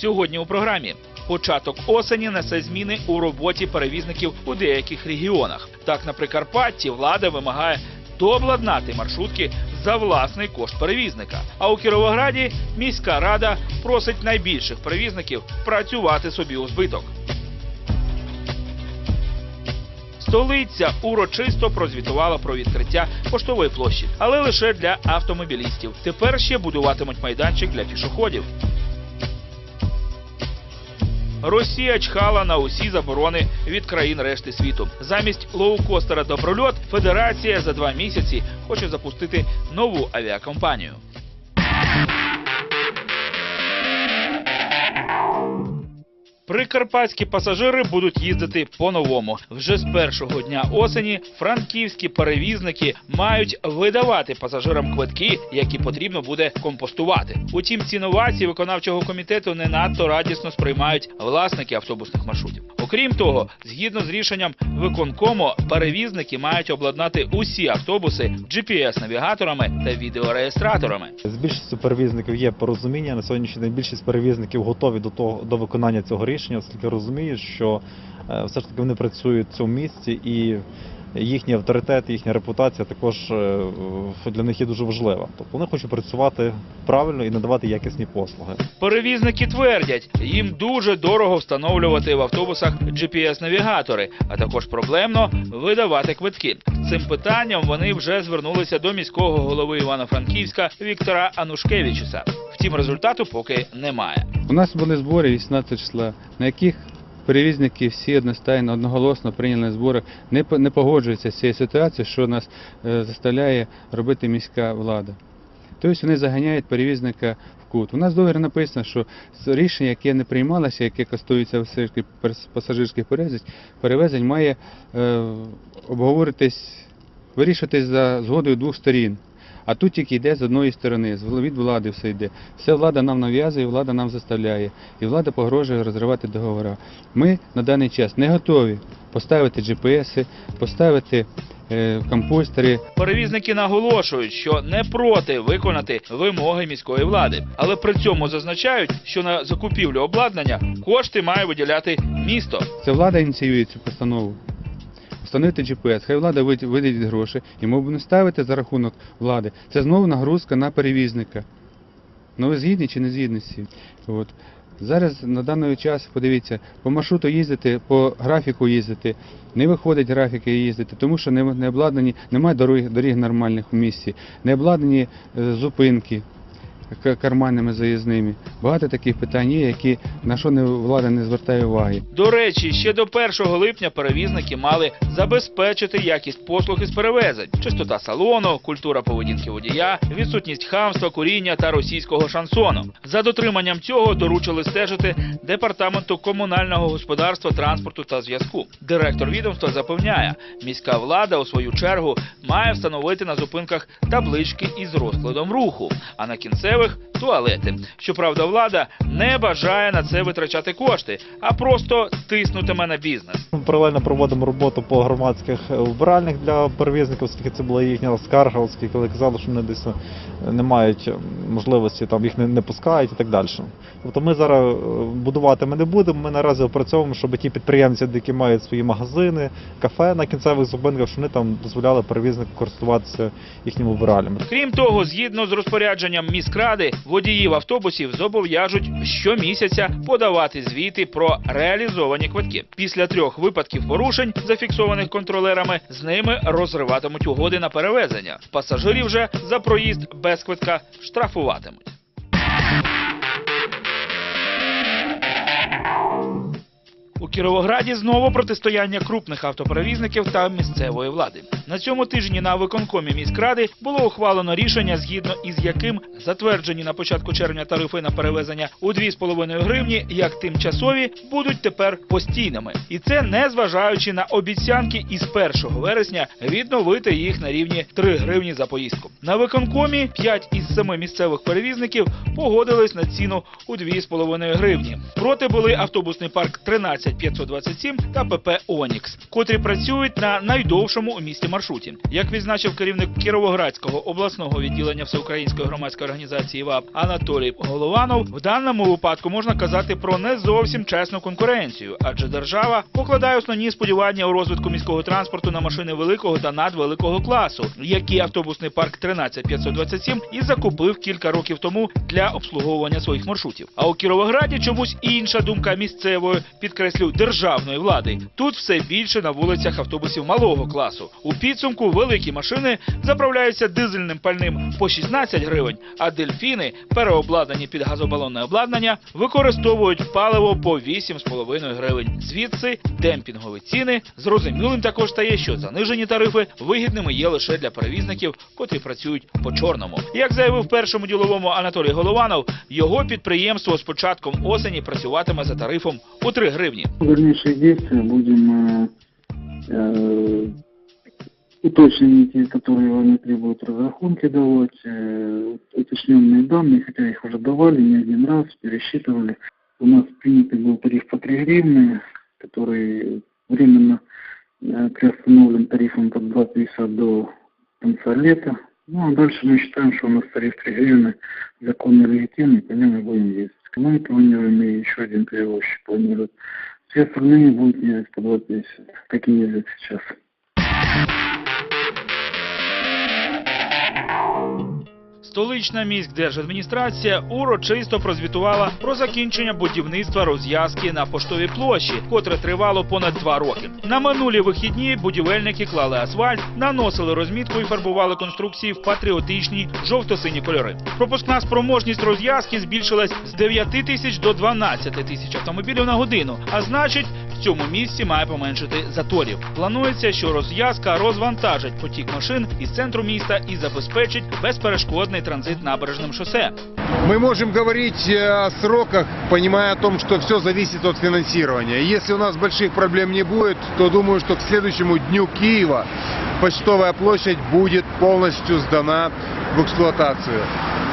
Сьогодні у програмі початок осені несе зміни у роботі перевізників у деяких регіонах. Так, на Прикарпатті влада вимагає дообладнати маршрутки за власний кошт перевізника. А у Кіровограді міська рада просить найбільших перевізників працювати собі у збиток. Столиця урочисто прозвітувала про відкриття поштової площі, але лише для автомобілістів. Тепер ще будуватимуть майданчик для пішоходів. Росія чхала на усі заборони від країн решти світу. Замість лоукостера Доброльот Федерація за два місяці хоче запустити нову авіакомпанію. Прикарпатські пасажири будуть їздити по-новому. Вже з першого дня осені франківські перевізники мають видавати пасажирам квитки, які потрібно буде компостувати. Утім, ці новації виконавчого комітету не надто радісно сприймають власники автобусних маршрутів. Окрім того, згідно з рішенням виконкому, перевізники мають обладнати усі автобуси GPS-навігаторами та відеореєстраторами. З більшістю перевізників є порозуміння. На сьогоднішній день більшість перевізників готові до того до виконання цього рішення, оскільки розумієш, що е, все ж таки вони працюють в цьому місці і їхній авторитет, їхня репутація також е, для них є дуже важлива. Тобто вони хочуть працювати правильно і надавати якісні послуги. Перевізники твердять, їм дуже дорого встановлювати в автобусах GPS-навігатори, а також проблемно видавати квитки. Цим питанням вони вже звернулися до міського голови Івано-Франківська Віктора Анушкевичуса. Втім, результату поки немає. У нас були збори 18 числа, на яких перевізники всі одностайно, одноголосно прийняли на зборах, не, не погоджуються з цією ситуацією, що нас е, заставляє робити міська влада. Тобто вони заганяють перевізника в кут. У нас в договорі написано, що рішення, яке не приймалося, яке ж пасажирських перевезень, перевезень, має е, обговоритись, вирішитись за згодою двох сторін. А тут тільки йде з одної сторони, від влади все йде. Все влада нам нав'язує, влада нам заставляє. І влада погрожує розривати договори. Ми на даний час не готові поставити GPS, поставити е, компостери, Перевізники наголошують, що не проти виконати вимоги міської влади, але при цьому зазначають, що на закупівлю обладнання кошти має виділяти місто. Це влада ініціює цю постанову. Встановити GPS, хай влада вид- виділить гроші, і ми будемо ставити за рахунок влади. Це знову нагрузка на перевізника. Ну ви згідні чи не згідні? От. Зараз на даний час, подивіться, по маршруту їздити, по графіку їздити, не виходить графіки їздити, тому що не, не обладнані, немає доріг, доріг нормальних у місті, не обладнані е, зупинки к- карманними заїзними. Багато таких питань є, які на що не, влада не звертає уваги. До речі, ще до 1 липня перевізники мали забезпечити якість послуг із перевезень, чистота салону, культура поведінки водія, відсутність хамства, куріння та російського шансону. За дотриманням цього доручили стежити департаменту комунального господарства, транспорту та зв'язку. Директор відомства запевняє, міська влада у свою чергу має встановити на зупинках таблички із розкладом руху, а на кінцевих туалети. Щоправда, влада не бажає на це витрачати кошти, а просто тиснутиме на бізнес. Ми паралельно проводимо роботу по громадських е, вбиральних для перевізників, оскільки це була їхня скарга, оскільки вони казали, що вони десь е, не мають е, можливості, там їх не, не пускають і так далі. Тобто ми зараз будувати ми не будемо. Ми наразі опрацьовуємо, щоб ті підприємці, які мають свої магазини, кафе на кінцевих зупинках, щоб вони там дозволяли перевізнику користуватися їхніми вбиралями. Крім того, згідно з розпорядженням міськради, водіїв автобусів зобов'яжуть щомісяця подавати звіти про реалізовані квитки. Після трьох випадків порушень, зафіксованих контролерами, з ними розриватимуть угоди на перевезення. Пасажирів же за проїзд без квитка штрафуватимуть. У Кіровограді знову протистояння крупних автоперевізників та місцевої влади. На цьому тижні на виконкомі міськради було ухвалено рішення, згідно із яким затверджені на початку червня тарифи на перевезення у 2,5 гривні як тимчасові будуть тепер постійними. І це не зважаючи на обіцянки із 1 вересня відновити їх на рівні 3 гривні за поїздку. На виконкомі 5 із 7 місцевих перевізників погодились на ціну у 2,5 гривні. Проти були автобусний парк 13527 та ПП Онікс, котрі працюють на найдовшому у місті маршруті. Маршруті. Як відзначив керівник Кіровоградського обласного відділення Всеукраїнської громадської організації ВАП Анатолій Голованов, в даному випадку можна казати про не зовсім чесну конкуренцію, адже держава покладає основні сподівання у розвитку міського транспорту на машини великого та надвеликого класу, які автобусний парк 13527 і закупив кілька років тому для обслуговування своїх маршрутів. А у Кіровограді чомусь інша думка місцевої, підкреслю, державної влади. Тут все більше на вулицях автобусів малого класу. У підсумку великі машини заправляються дизельним пальним по 16 гривень, а дельфіни, переобладнані під газобалонне обладнання, використовують паливо по 8,5 гривень. Звідси демпінгові ціни. Зрозумілим також стає, що занижені тарифи вигідними є лише для перевізників, котрі працюють по чорному. Як заявив першому діловому Анатолій Голованов, його підприємство з початком осені працюватиме за тарифом у 3 гривні. дальнейшие действия будем э, э, уточнить, те, которые не требуют разрахунки давать, э, уточненные данные, хотя их уже давали не один раз, пересчитывали. У нас принятый был тариф по 3 гривны, который временно э, приостановлен тарифом под 2,50 до конца лета. Ну, а дальше мы считаем, что у нас тариф 3 гривны законно легитимный, по нему и будем ездить. Мы планируем и еще один перевозчик планирует. Все остальные будут ездить по 2,50, как и ездят сейчас. Столична міськдержадміністрація урочисто прозвітувала про закінчення будівництва розв'язки на поштовій площі, котре тривало понад два роки. На минулі вихідні будівельники клали асфальт, наносили розмітку і фарбували конструкції в патріотичні жовто-сині кольори. Пропускна спроможність розв'язки збільшилась з 9 тисяч до 12 тисяч автомобілів на годину. А значить, в цьому місці має поменшити заторів. Планується, що розв'язка розвантажить потік машин із центру міста і забезпечить безперешкодний транзит набережним шосе. Мы можем говорить э, о сроках, понимая о том, что все зависит от финансирования. Если у нас больших проблем не будет, то думаю, что к следующему дню Киева почтовая площадь будет полностью сдана в эксплуатацию.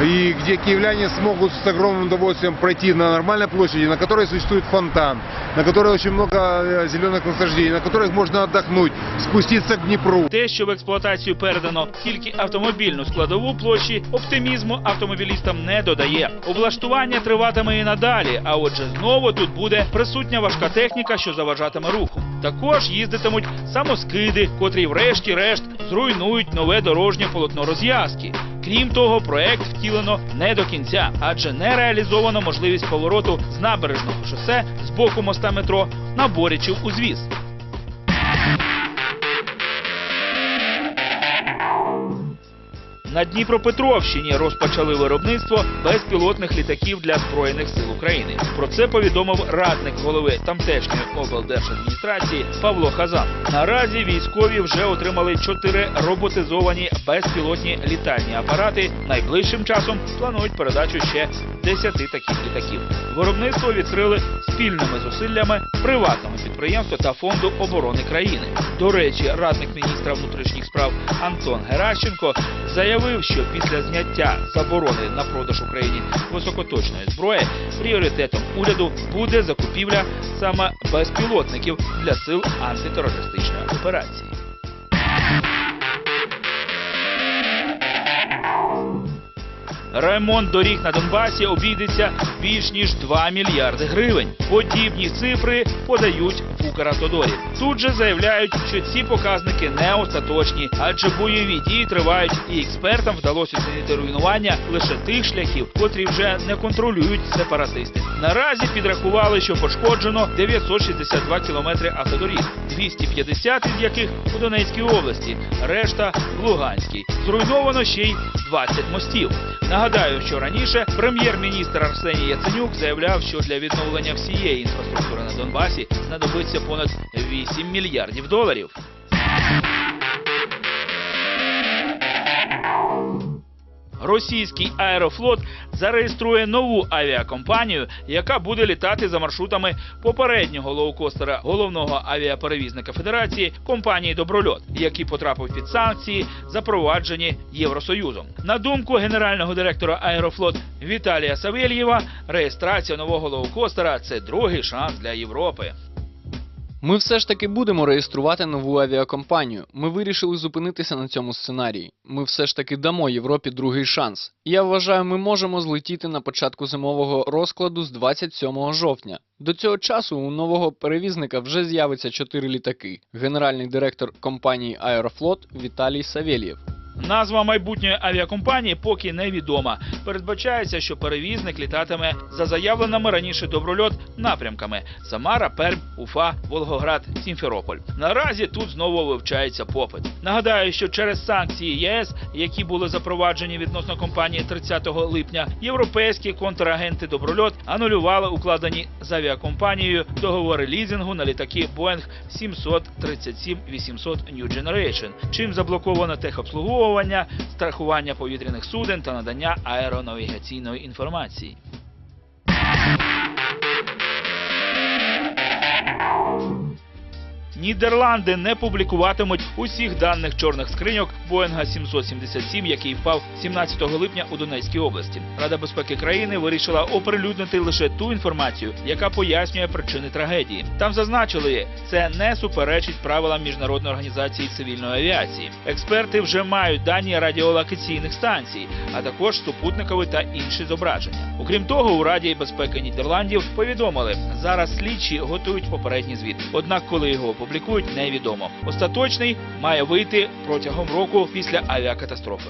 И где киевляне смогут с огромным удовольствием пройти на нормальной площади, на которой существует фонтан, на которой очень много э, зеленых насаждений, на которых можно отдохнуть, спуститься к Днепру. Те, що в експлуатацію передано тільки автомобільну складову площі, оптимізму автомобілістам не додає. Облаштування триватиме і надалі. А отже, знову тут буде присутня важка техніка, що заважатиме руху. Також їздитимуть самоскиди, котрі врешті-решт зруйнують нове дорожнє полотно розв'язки. Крім того, проект втілено не до кінця, адже не реалізовано можливість повороту з набережного шосе з боку моста метро на Борячів узвіз. На Дніпропетровщині розпочали виробництво безпілотних літаків для збройних сил України. Про це повідомив радник голови тамтешньої облдержадміністрації Павло Хазан. Наразі військові вже отримали чотири роботизовані безпілотні літальні апарати. Найближчим часом планують передачу ще 10 таких літаків. Виробництво відкрили спільними зусиллями приватного підприємства та фонду оборони країни. До речі, радник міністра внутрішніх справ Антон Геращенко заявив, що після зняття заборони на продаж Україні високоточної зброї пріоритетом уряду буде закупівля саме безпілотників для сил антитерористичної операції. Ремонт доріг на Донбасі обійдеться більш ніж 2 мільярди гривень. Подібні цифри подають в Укравтодорі. Тут же заявляють, що ці показники не остаточні, адже бойові дії тривають, і експертам вдалося оцінити руйнування лише тих шляхів, котрі вже не контролюють сепаратисти. Наразі підрахували, що пошкоджено 962 кілометри автодоріг, 250 із яких у Донецькій області, решта в Луганській. Зруйновано ще й 20 мостів. Нагадаю, що раніше прем'єр-міністр Арсеній Яценюк заявляв, що для відновлення всієї інфраструктури на Донбасі знадобиться понад 8 мільярдів доларів. Російський аерофлот зареєструє нову авіакомпанію, яка буде літати за маршрутами попереднього лоукостера головного авіаперевізника Федерації компанії Доброльот, який потрапив під санкції, запроваджені Євросоюзом. На думку генерального директора Аерофлот Віталія Савельєва, реєстрація нового лоукостера це другий шанс для Європи. Ми все ж таки будемо реєструвати нову авіакомпанію. Ми вирішили зупинитися на цьому сценарії. Ми все ж таки дамо Європі другий шанс. Я вважаю, ми можемо злетіти на початку зимового розкладу з 27 жовтня. До цього часу у нового перевізника вже з'явиться чотири літаки. Генеральний директор компанії Аерофлот Віталій Савєлєв. Назва майбутньої авіакомпанії поки невідома. Передбачається, що перевізник літатиме за заявленими раніше доброльот напрямками: Самара, Пермь, Уфа, Волгоград, Сімферополь. Наразі тут знову вивчається попит. Нагадаю, що через санкції ЄС, які були запроваджені відносно компанії 30 липня, європейські контрагенти доброльот анулювали укладені з авіакомпанією договори лізингу на літаки Boeing 737-800 New Generation, чим заблоковано техобслуговування, страхування повітряних суден та надання аеронавігаційної інформації. Нідерланди не публікуватимуть усіх даних чорних скриньок Боїнга 777, який впав 17 липня у Донецькій області. Рада безпеки країни вирішила оприлюднити лише ту інформацію, яка пояснює причини трагедії. Там зазначили, це не суперечить правилам міжнародної організації цивільної авіації. Експерти вже мають дані радіолокаційних станцій, а також супутникові та інші зображення. Окрім того, у Раді безпеки Нідерландів повідомили, зараз слідчі готують попередній звіт. Однак, коли його опублікують, невідомо. Остаточний має вийти протягом року після авіакатастрофи.